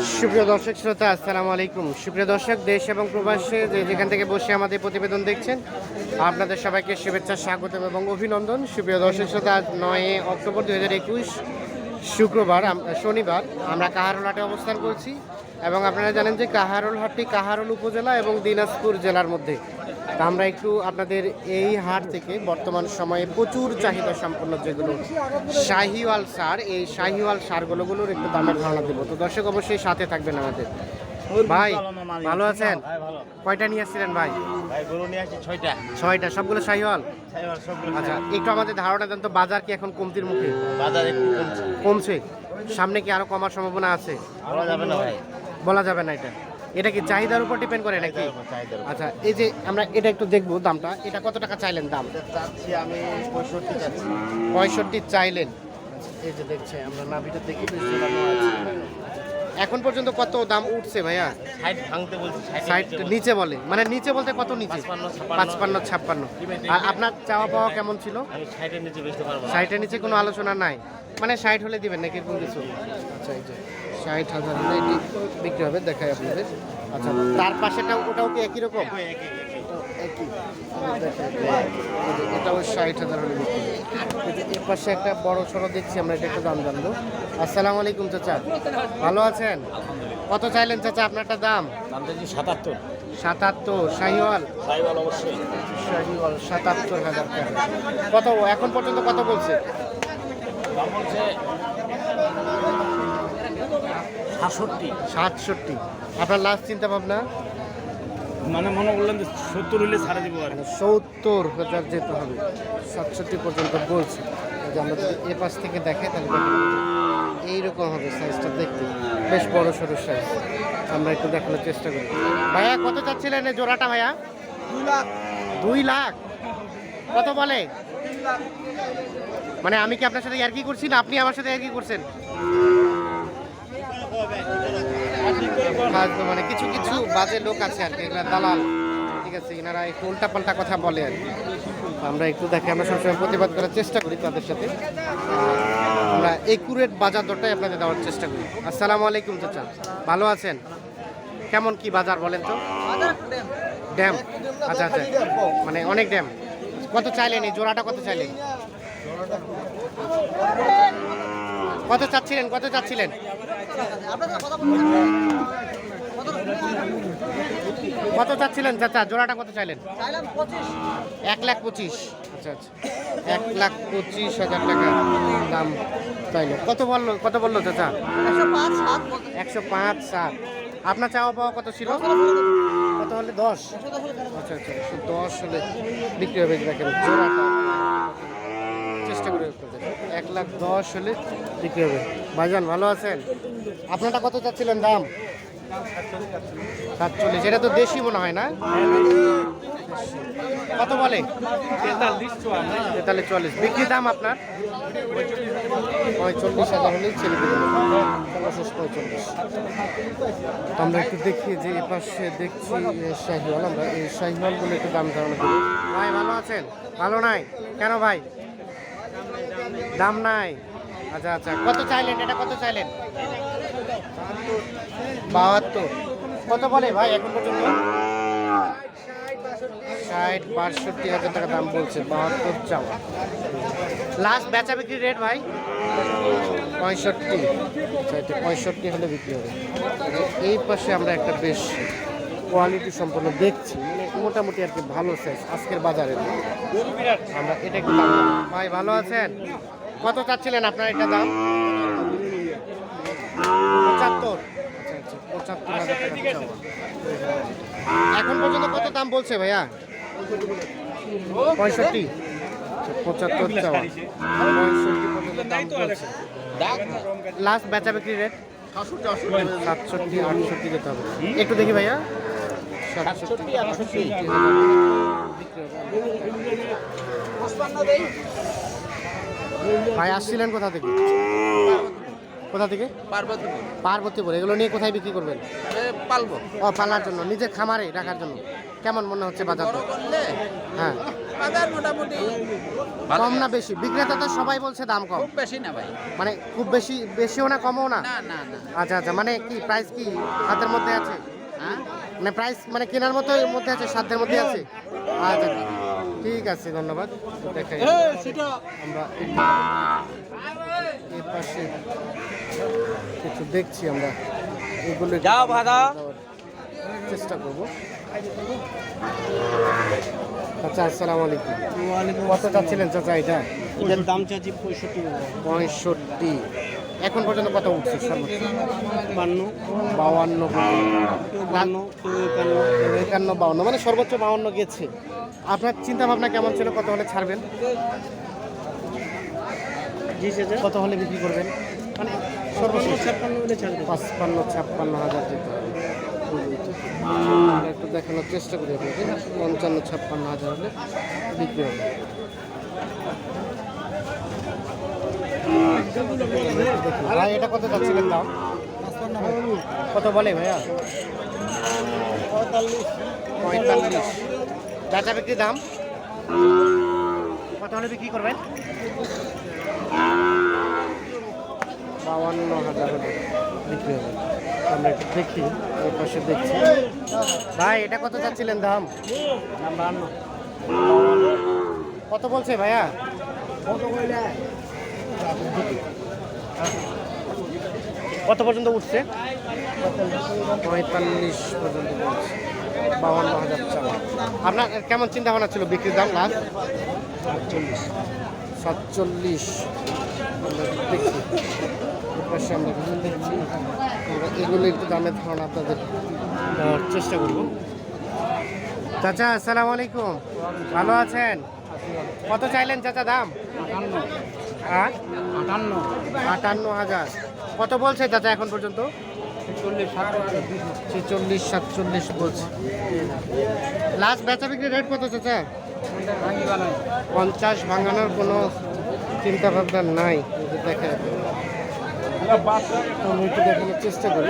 সুপ্রিয় দর্শক শ্রোতা, আসসালামু আলাইকুম। সুপ্রিয় দর্শক, দেশ এবং প্রবাসে যে যেখান থেকে বসে আমাদের প্রতিবেদন দেখছেন, আপনাদের সবাইকে শুভেচ্ছা, স্বাগতম এবং অভিনন্দন। সুপ্রিয় দর্শক শ্রোতা নয় অক্টোবর দু হাজার একুশ শুক্রবার শনিবার, আমরা কাহারোল হাটে অবস্থান করছি। এবং আপনারা জানেন যে কাহারোল হাটটি কাহারোল উপজেলা এবং দিনাজপুর জেলার মধ্যে। তা আমরা একটু আপনাদের এই হাট থেকে বর্তমান সময়ে প্রচুর চাহিদা সম্পন্ন যেগুলো শাহিওয়াল সার এই শাহিওয়াল সারগুলোগুলোর একটু দামের ধারণা দেবো। তো দর্শক অবশ্যই সাথে থাকবেন আমাদের। ভাই ভালো আছেন? কয়টা নিয়ে আসছিলেন ভাই? ছয়টা। ছয়টা সবগুলো শাহিওয়াল? আচ্ছা একটু আমাদের ধারণা দেন তো বাজার কি এখন কমতির মুখে? বাজার একটু কমছে। কমছে? সামনে কি আরও কমার সম্ভাবনা আছে? বলা যাবে না ভাই। বলা যাবে না এটা। এটা কি চাহিদার উপর ডিপেন্ড করে নাকি? আচ্ছা এই যে আমরা এটা একটু দেখব দামটা। এটা কত টাকা চাইলেন দাম? চাচ্ছি আমি পঁয়ষট্টি চাচ্ছি। পঁয়ষট্টি চাইলেন। এই যে দেখছে আমরা নাভিটা দেখি। এখন পর্যন্ত কত দাম উঠছে ভাইয়া? ষাট ভাঙতে বলছি সাইড নিচে বলে। মানে নিচে বলতে কত নিচে? পাঁচপান্ন, ছাপ্পান্ন। আর আপনার চাওয়া পাওয়া কেমন ছিল? ষাটের নিচে কোনো আলোচনা নাই। মানে ষাট হলে দিবেন নাকি এরকম কিছু? আচ্ছা এই যে। ষাট হাজার হলে এটি বিক্রি হবে দেখাই আপনাদের। আচ্ছা তার পাশেটা ওটাও কি একই রকম? একই, একই, এটাও ষাট হাজার হলে বিক্রি এর পাশে একটা বড় সড়ো দেখছি আমরা এটা একটু দাম জানব। আসসালামু আলাইকুম চাচা। ভালো আছেন? কত চাইলেন চাচা আপনারটা দাম? দাম চাচ্ছি সাতাত্তর। সাতাত্তর। শাহিওয়াল? সাইবার অবশ্যই। শাহিওয়াল সাতাত্তর হাজার টাকা। কত এখন পর্যন্ত কত বলছে? দাম বলছে সাতষট্টি। সাতষট্টি। আপনার লাস্ট চিন্তা ভাবনা মানে মনে করলেন যে সত্তর হইলে ছাড়ে দিব আর মানে সত্তর হাজার যেতে হবে। সাতষট্টি পর্যন্ত বলছে। যে আমরা যদি এ পাশ থেকে দেখে তাহলে এইরকম হবে সাইজটা দেখতে। বেশ বড় সড়ো সাইজ আমরা একটু দেখানোর চেষ্টা করি। ভাইয়া কত চাচ্ছিলেন এই জোড়াটা ভাইয়া? দুই লাখ। কত বলে? মানে আমি কি আপনার সাথে ইয়ার্কি করছি না? আপনি আমার সাথে ইয়ার্কি করছেন? মানে কিছু কিছু বাজে লোক আছে আর কি, এগুলা দালাল। ঠিক আছে, এনারা একটু উল্টা পাল্টা কথা বলে আর কি। আমরা একটু দেখে, আমরা সবসময় প্রতিবাদ করার চেষ্টা করি তাদের সাথে। আমরা একুরেট বাজার দরটাই আপনাদের দেওয়ার চেষ্টা করি। আসসালামু আলাইকুম চাচা, ভালো আছেন? কেমন কি বাজার বলেন তো? ড্যাম। আচ্ছা আচ্ছা মানে অনেক ড্যাম। কত চাইলেন এই জোড়াটা, কত চাইলেন? কত চাচ্ছিলেন কত চাচ্ছিলেন? কত চাচ্ছিলেন চাচা? জোড়াটা কত চাইলেন? এক লাখ পঁচিশ। আচ্ছা আচ্ছা। এক লাখ পঁচিশ হাজার টাকা দাম চাইলো। কত বলল কত বলল চাচা? একশো পাঁচ সাত। আপনার চাওয়া পাওয়া কত ছিল? কত হলে? দশ। আচ্ছা আচ্ছা। দশ হলে বিক্রি হবে জোড়াটা। এক লাখ দশ হলে বিক্রি হবে। ভাইজান, ভালো আছেন? আপনারটা কত চাচ্ছিলেন দাম? সাতচল্লিশ। এটা তো দেশি মনে হয় না? কত বলে? তেতাল্লিশ, চুয়াল্লিশ। বিক্রি দাম আপনার? পঁয়চল্লিশ হাজার হলেই ছেলে তো আমরা একটু দেখি যে এ পাশে দেখছি শাহিওয়াল। আমরা এই শাহিওয়ালগুলো একটু দাম ধারণা করি ভাই, ভালো আছেন? ভালো নাই? কেন ভাই? দাম নাই। আচ্ছা আচ্ছা কত চাইলেন? এটা কত চাইলেন? বাহাত্তর। কত বলে ভাই এখন পর্যন্ত? ষাট, বাষট্টি হাজার টাকা দাম বলছে, বাহাত্তর চাওয়া। লাস্ট বেচা বিক্রি রেট ভাই? পঁয়ষট্টি। আচ্ছা পঁয়ষট্টি হলে বিক্রি হবে। এই পাশে আমরা একটা বেশ কোয়ালিটি সম্পন্ন দেখছি। মোটামুটি আর কি ভালো সাইজ আজকের বাজারে আমরা এটা একটু ভাই ভালো আছেন? কত চাচ্ছিলেন আপনার এটা দাম? পঁচাত্তর। আচ্ছা আচ্ছা পঁচাত্তর এখন পর্যন্ত কত দাম বলছে ভাইয়া? পঁয়ষট্টি। আচ্ছা, পঁচাত্তর দাম লাস্ট বেচা বিক্রি রেট সাতষট্টি আটষট্টি যেতে হবে। একটু দেখি ভাইয়া। সাতষট্টি আটষট্টি। ভাই আসছিলেন কোথা থেকে? কোথা থেকে? পার্বতীপুর। পার্বতীপুর। এগুলো নিয়ে কোথায় বিক্রি করবেন? পালবো। ও পালার জন্য নিজের খামারে রাখার জন্য। কেমন মনে হচ্ছে বাজার হ্যাঁ। বাজার মোটামুটি কম না বেশি? বিক্রেতা তো সবাই বলছে দাম কম। খুব বেশি না ভাই। মানে খুব বেশি বেশিও না কমও না? না না না। আচ্ছা আচ্ছা। মানে কি প্রাইস কি হাতের মধ্যে আছে? হ্যাঁ? মানে প্রাইস মানে কেনার মতো মধ্যে আছে সাধ্যের মধ্যে আছে। আচ্ছা ঠিক আছে ধন্যবাদ। দেখাই। আমরা পাশে কিছু দেখছি আমরা। এগুলো যাও ভাদা। চেষ্টা করব। আচ্ছা আসসালামু আলাইকুম। কত চাচ্ছিলেন চাচা এটা? এটার দাম চাচ্ছি পঁয়ষট্টি। পঁয়ষট্টি। এখন পর্যন্ত কত উঠছে সর্বোচ্চ? বান্ন বাউান্ন বান্ন একান্ন একান্ন বাউন্ন মানে সর্বোচ্চ বাউন্ন গেছে। আপনার চিন্তা ভাবনা কেমন ছিল? কত হলে ছাড়বেন? কত হলে বিক্রি করবেন? মানে সর্বোচ্চ ছাপ্পান্ন হলে ছাড়বে পাঁচপান্ন ছাপ্পান্ন হাজার যেতে একটু দেখানোর চেষ্টা করি আপনাকে। পঞ্চান্ন ছাপ্পান্ন হাজার হলে বিক্রি হবে। ভাই এটা কত যাচ্ছিলেন দাম? কত বলে ভাইয়া? পঁয়তাল্লিশ। বেচা বিক্রি দাম? কত হলে বিক্রি করবেন? বাউান্ন হাজার হলে বিক্রি হবে। আমরা একটু দেখি পাশে দেখছি। ভাই এটা কত চাচ্ছিলেন দাম? কত বলছে ভাইয়া? কত পর্যন্ত উঠছে? পঁয়তাল্লিশ পর্যন্ত বলছে বাউান্ন হাজার চাওয়া আপনার কেমন চিন্তা ভাবনা ছিল বিক্রির দাম লাস্ট সাতচল্লিশ। সাতচল্লিশ। দেখছি। পাশে আমরা বিভিন্ন দেখছি। আমরা এগুলো একটু ধারণা আপনাদের দেওয়ার চেষ্টা করব। চাচা আসসালামু আলাইকুম। ভালো আছেন? কত চাইলেন চাচা দাম? হ্যাঁ আটান্ন। আটান্ন হাজার। কত বলছে দাদা এখন পর্যন্ত? ছেচল্লিশ সাতচল্লিশ। বলছে। লাস্ট বেচা বিক্রি রেট কত চাচা? পঞ্চাশ ভাঙানোর। কোনো চিন্তা ভাবনা নাই। দেখা যাবে দেখেন। একটু দেখানোর চেষ্টা করি।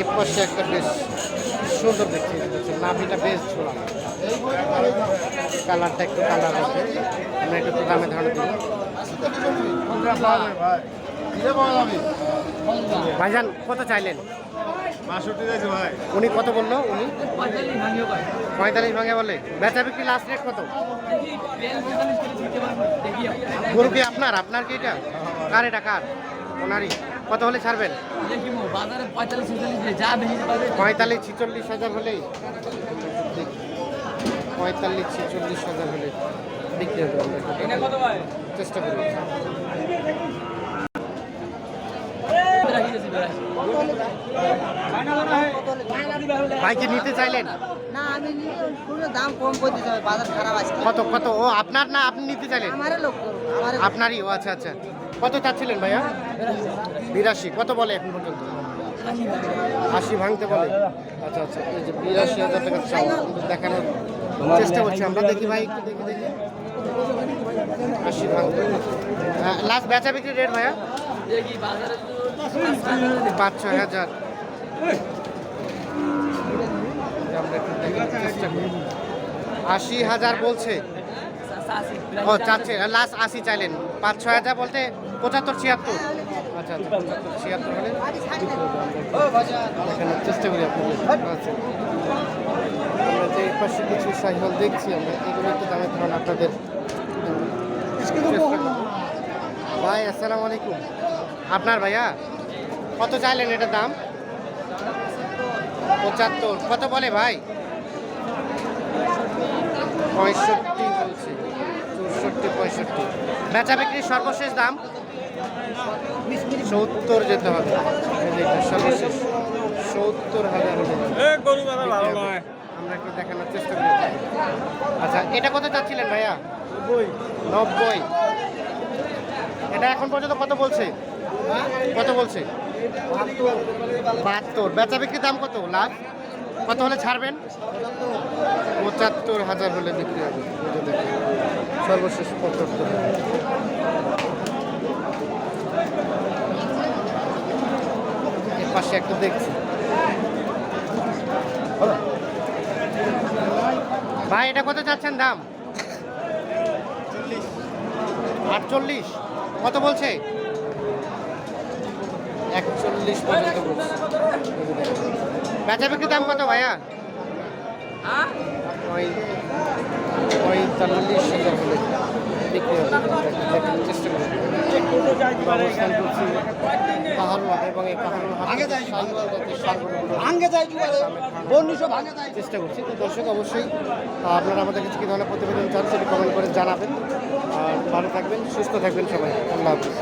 এ পাশে একটা বেশ সুন্দর দেখছি নাভিটা বেশ ঝোলা কালারটা একটু কালার আছে আমরা একটু দামে ধারণা দিব ভাইজান কত চাইলেন? উনি কত বলল? উনি? পঁয়তাল্লিশ ভাঙে বলে। বেচা বিক্রি লাস্ট রেট কত? গরু কি আপনার? আপনার কি এটা? কার এটা? কার? ওনারই। কত হলে ছাড়বেন? পঁয়তাল্লিশ ছেচল্লিশ হাজার হলেই। পঁয়তাল্লিশ ছেচল্লিশ হাজার হলে বিক্রি হবে। চেষ্টা করি ভাই কি নিতে চাইলেন? না আমি কোনো দাম কম করে দিতে হবে বাজার খারাপ আছে কত কত? ও আপনার না আপনি নিতে চাইলেন? আমারে লোক আপনারই? ও আচ্ছা আচ্ছা। কত চাচ্ছিলেন ভাইয়া? বিরাশি। কত বলে এখন পর্যন্ত? আশি ভাঙতে বলে। আচ্ছা আচ্ছা। এই যে বিরাশি হাজার টাকা চাও দেখানোর চেষ্টা করছি আমরা। দেখি ভাই একটু দেখি দেখি। আশি ভাঙতে লাস্ট বেচা বিক্রি রেট ভাইয়া? দেখি বাজারে পাঁচ ছয় হাজার। আশি হাজার বলছে। ও চাচ্ছে। লাস্ট আশি চাইলেন। পাঁচ ছয় হাজার বলতে পঁচাত্তর ছিয়াত্তর। আচ্ছা আচ্ছা পঁচাত্তর ছিয়াত্তর হলে বিক্রি হবে। আমরা দেখানোর চেষ্টা করি আপনাদের। আচ্ছা। আমরা যে এই পাশে কিছু সাইকেল দেখছি আমরা এগুলো একটু দামের আপনাদের ভাই আসসালামু আলাইকুম। আপনার ভাইয়া? কত চাইলেন এটার দাম? পঁচাত্তর। কত বলে ভাই? পঁয়ষট্টি বলছে। চৌষট্টি পঁয়ষট্টি। বেচা বিক্রির সর্বশেষ দাম? সত্তর যেতে হবে। সর্বশেষ। সত্তর হাজার আমরা একটু দেখানোর চেষ্টা করি আচ্ছা এটা কত চাচ্ছিলেন ভাইয়া? নব্বই। এটা এখন পর্যন্ত কত বলছে? কত বলছে? বাহাত্তর। বেচা বিক্রির দাম কত? লাভ? কত হলে ছাড়বেন? পঁচাত্তর হাজার হলে বিক্রি হবে। সর্বশেষ পঁচাত্তর পাশে একটা দেখছি। ভাই, এটা কত চাচ্ছেন দাম? আটচল্লিশ। কত বলছে? একচল্লিশ পর্যন্ত বলছে। বেচা বিক্রি দাম কত ভাইয়া? ওই পঁয়তাল্লিশ হাজার হলে বিক্রি হবে। চেষ্টা করছি পাহাড়ুয়া এবং এই পাহাড়ুয়া চেষ্টা করছি। তো দর্শক অবশ্যই আপনারা আমাদের কাছে কী ধরনের প্রতিবেদন চান সেটি কমেন্ট করে জানাবেন। আর ভালো থাকবেন সুস্থ থাকবেন সবাই। আল্লাহ হাফিজ।